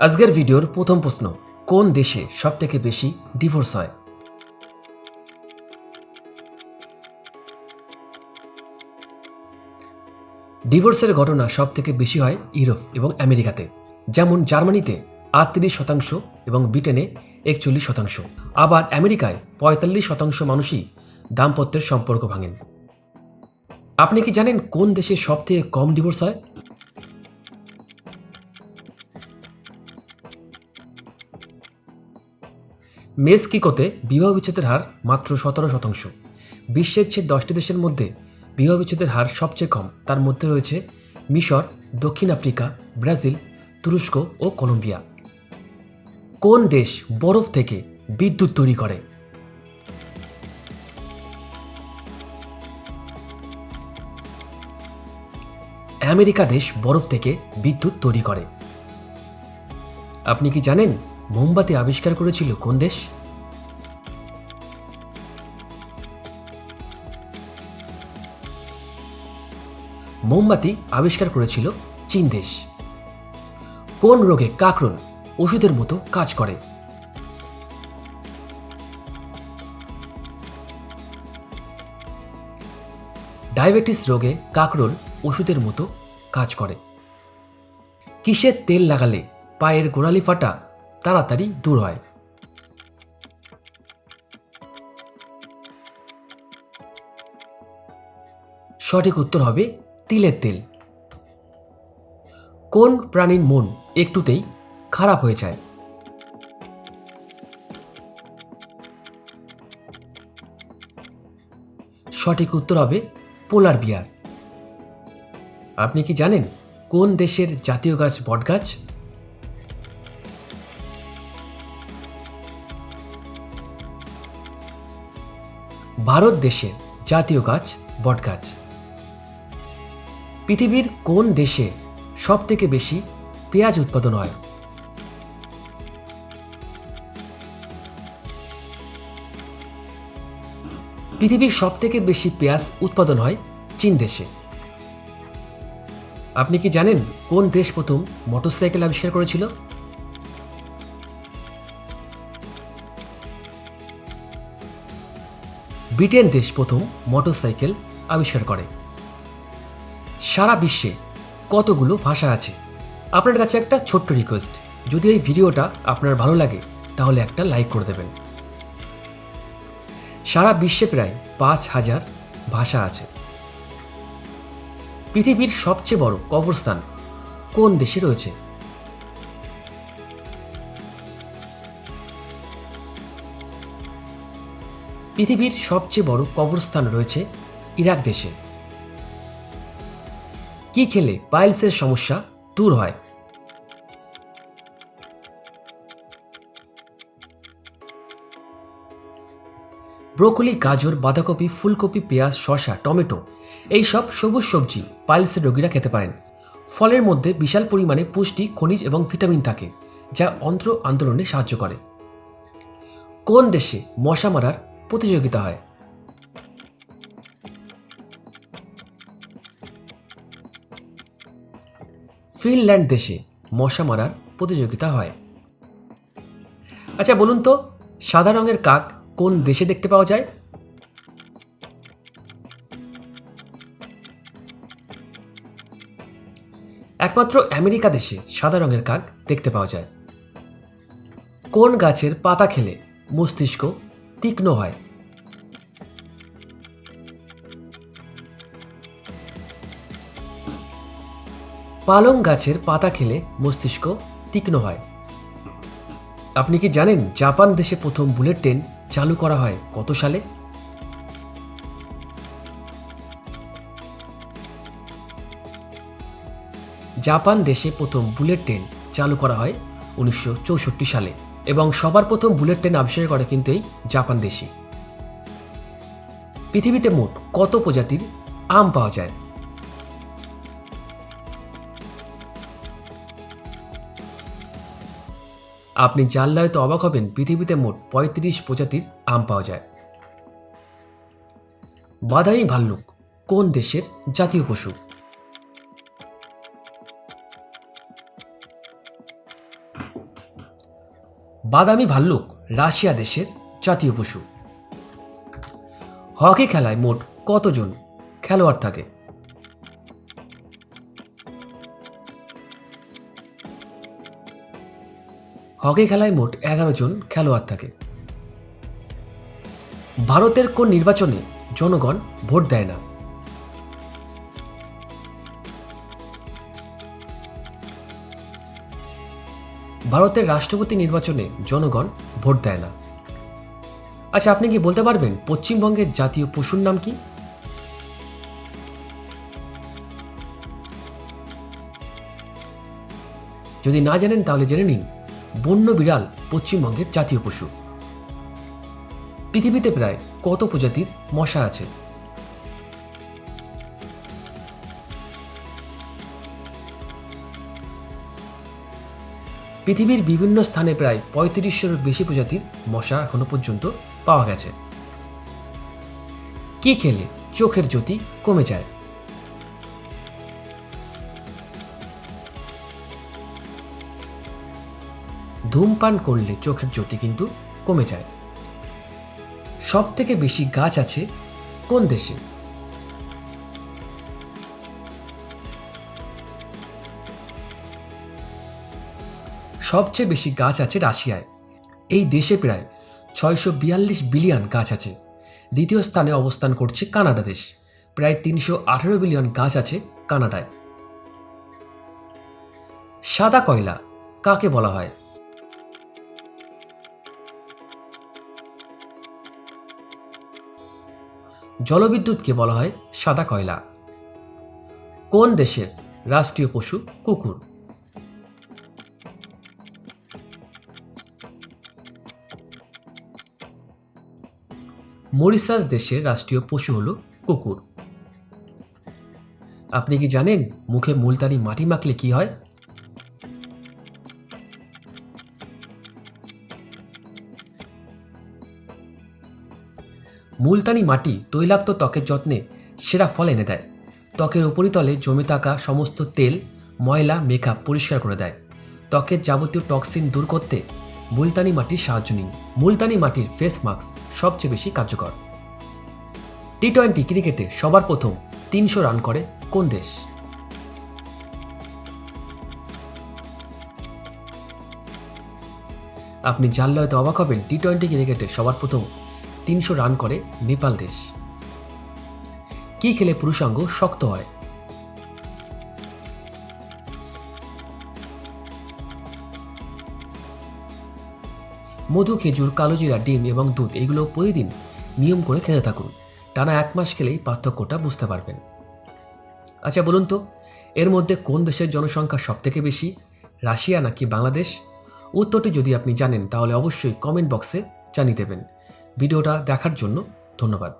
আজকের ভিডিওর প্রথম প্রশ্ন, কোন দেশে সব থেকে বেশি ডিভোর্স হয়? ডিভোর্সের ঘটনা সব থেকে বেশি হয় ইউরোপ এবং আমেরিকাতে, যেমন জার্মানিতে আটত্রিশ শতাংশ এবং ব্রিটেনে একচল্লিশ শতাংশ। আবার আমেরিকায় পঁয়তাল্লিশ শতাংশ মানুষই দাম্পত্যের সম্পর্ক ভাঙেন। আপনি কি জানেন কোন দেশে সব থেকে কম ডিভোর্স হয়? মেক্সিকোতে বিবাহ বিচ্ছেদের হার মাত্র সতেরো শতাংশ। বিশ্বের চেয়ে দশটি দেশের মধ্যে বিবাহ বিচ্ছেদের হার সবচেয়ে কম, তার মধ্যে রয়েছে মিশর, দক্ষিণ আফ্রিকা, ব্রাজিল, তুরস্ক ও কলম্বিয়া। কোন দেশ বরফ থেকে বিদ্যুৎ তৈরি করে? আমেরিকা দেশ বরফ থেকে বিদ্যুৎ তৈরি করে। আপনি কি জানেন? মোমবাতি আবিষ্কার করেছিল কোন দেশ? মোমবাতি আবিষ্কার করেছিল চীন দেশ। কোন রোগে কাকরন ওষুধের মতো কাজ করে? ডায়াবেটিস রোগে কাকরোল ওষুধের মতো কাজ করে। কিসের তেল লাগালে পায়ের গোড়ালি ফাটা তাড়াতাড়ি দূর হয়। সঠিক উত্তর হবে তিলের তেল। কোন প্রাণীর মন একটুতেই খারাপ হয়ে যায়? সঠিক উত্তর হবে পোলার বিয়ার। আপনি কি জানেন কোন দেশের জাতীয় গাছ বটগাছ? ভারত দেশের জাতীয় গাছ বটগাছ পৃথিবীর কোন দেশে সব থেকে বেশি পেঁয়াজ উৎপাদন হয়? পৃথিবীর সব থেকে বেশি পেঁয়াজ উৎপাদন হয় চীন দেশে। আপনি কি জানেন কোন দেশ প্রথম মোটরসাইকেল আবিষ্কার করেছিল? ব্রিটেন দেশ প্রথম মোটরসাইকেল আবিষ্কার করে। সারা বিশ্বে কতগুলো ভাষা আছে? আপনার কাছে একটা ছোট্ট রিকোয়েস্ট যদি এই ভিডিওটা আপনার ভালো লাগে, তাহলে একটা লাইক করে দেবেন। সারা বিশ্বে প্রায় পাঁচ হাজার ভাষা আছে। পৃথিবীর সবচেয়ে বড় কবরস্থান কোন দেশে রয়েছে? পৃথিবীর সবচেয়ে বড় কবরস্থান রয়েছে ইরাক দেশে। কি খেলে পাইলসের সমস্যা দূর হয়? ব্রোকলি, গাজর, বাঁধাকপি, ফুলকপি, পেঁয়াজ, শসা, টমেটো এই সব সবুজ সবজি পাইলসের রোগীরা খেতে পারেন। ফলের মধ্যে বিশাল পরিমাণে পুষ্টি, খনিজ এবং ভিটামিন থাকে, যা অন্ত্র আন্দোলনে সাহায্য করে। কোন দেশে মশা মারার প্রতিযোগিতা হয়। ফিনল্যান্ড দেশে মশা মারার প্রতিযোগিতা হয়। আচ্ছা বলুন তো, সাদা রঙের কাক কোন দেশে দেখতে পাওয়া যায়? একমাত্র আমেরিকা দেশে সাদা রঙের কাক দেখতে পাওয়া যায়। কোন গাছের পাতা খেলে মস্তিষ্ক তীক্ষ্ণ হয়। পালং গাছের পাতা খেলে মস্তিষ্ক তীক্ষ্ণ হয়। আপনি কি জানেন জাপান দেশে প্রথম বুলেট ট্রেন চালু করা হয় কত সালে? জাপান দেশে প্রথম বুলেট ট্রেন চালু করা হয় উনিশশো চৌষট্টি সালে। এবং সবার প্রথম বুলেট ট্রেন আবিষ্কার করে কিন্তু এই জাপান দেশি পৃথিবীতে মোট কত প্রজাতির আম পাওয়া যায়? আপনি জানলে হয়তো অবাক হবেন, পৃথিবীতে মোট পঁয়ত্রিশ প্রজাতির আম পাওয়া যায়। বাদামি ভাল্লুক কোন দেশের জাতীয় পশু? বাদামি ভাল্লুক, রাশিয়া দেশের জাতীয় পশু। হকি খেলায় মোট কতজন খেলোয়াড় থাকে? হকি খেলায় মোট এগারো জন খেলোয়াড় থাকে। ভারতের কোন নির্বাচনে জনগণ ভোট দেয় না? ভারতের রাষ্ট্রপতি নির্বাচনে জনগণ ভোট দেয় না। আচ্ছা আপনি কি বলতে পারবেন পশ্চিমবঙ্গের জাতীয় পশুর নাম কি? যদি না জানেন, তাহলে জেনে নিন, বন্য বিড়াল পশ্চিমবঙ্গের জাতীয় পশু। পৃথিবীতে প্রায় কত প্রজাতির মশা আছে? পৃথিবীর বিভিন্ন স্থানে প্রায় পঁয়ত্রিশশোর বেশি প্রজাতির মশা এখনও পর্যন্ত পাওয়া গেছে। কি খেলে চোখের জ্যোতি কমে যায়? ধূমপান করলে চোখের জ্যোতি কিন্তু কমে যায়। সব থেকে বেশি গাছ আছে কোন দেশে? সবচেয়ে বেশি গাছ আছে রাশিয়ায়। এই দেশে প্রায় ছয়শো বিয়াল্লিশ বিলিয়ন গাছ আছে। দ্বিতীয় স্থানে অবস্থান করছে কানাডা দেশ। প্রায় তিনশো আঠেরো বিলিয়ন গাছ আছে কানাডায়। সাদা কয়লা, কাকে বলা হয়? জলবিদ্যুৎকে বলা হয় সাদা কয়লা। কোন দেশের রাষ্ট্রীয় পশু কুকুর? মরিসাস দেশের রাষ্ট্রীয় পশু হল কুকুর। আপনি কি জানেন মুখে মুলতানি মাটি মাখলে কি হয়? মুলতানি মাটি তৈলাক্ত ত্বকের যত্নে সেরা ফল এনে দেয়। ত্বকের উপরিতলে জমে থাকা সমস্ত তেল, ময়লা মেকআপ পরিষ্কার করে দেয়। ত্বকের যাবতীয় টক্সিন দূর করতে মুলতানি মাটির সাহায্য নিন। মুলতানি মাটির ফেস মাস্ক সবচেয়ে বেশি কার্যকর। টি টোয়েন্টি ক্রিকেটে সবার প্রথম তিনশো রান করে কোন দেশ? আপনি জানলে হয়তো অবাক হবেন টি টোয়েন্টি ক্রিকেটে সবার প্রথম তিনশো রান করে নেপাল দেশ। কি খেলে পুরুষাঙ্গ শক্ত হয়? মধু, খেজুর কালোজিরা ডিম এবং দুধ এগুলো প্রতিদিন নিয়ম করে খেতে থাকুন। টানা এক মাস খেলেই পার্থক্যটা বুঝতে পারবেন। আচ্ছা বলুন তো, এর মধ্যে কোন দেশের জনসংখ্যা সবথেকে বেশি? রাশিয়া নাকি বাংলাদেশ? উত্তরটি যদি আপনি জানেন, তাহলে অবশ্যই কমেন্ট বক্সে জানিয়ে দেবেন। ভিডিওটা দেখার জন্য ধন্যবাদ।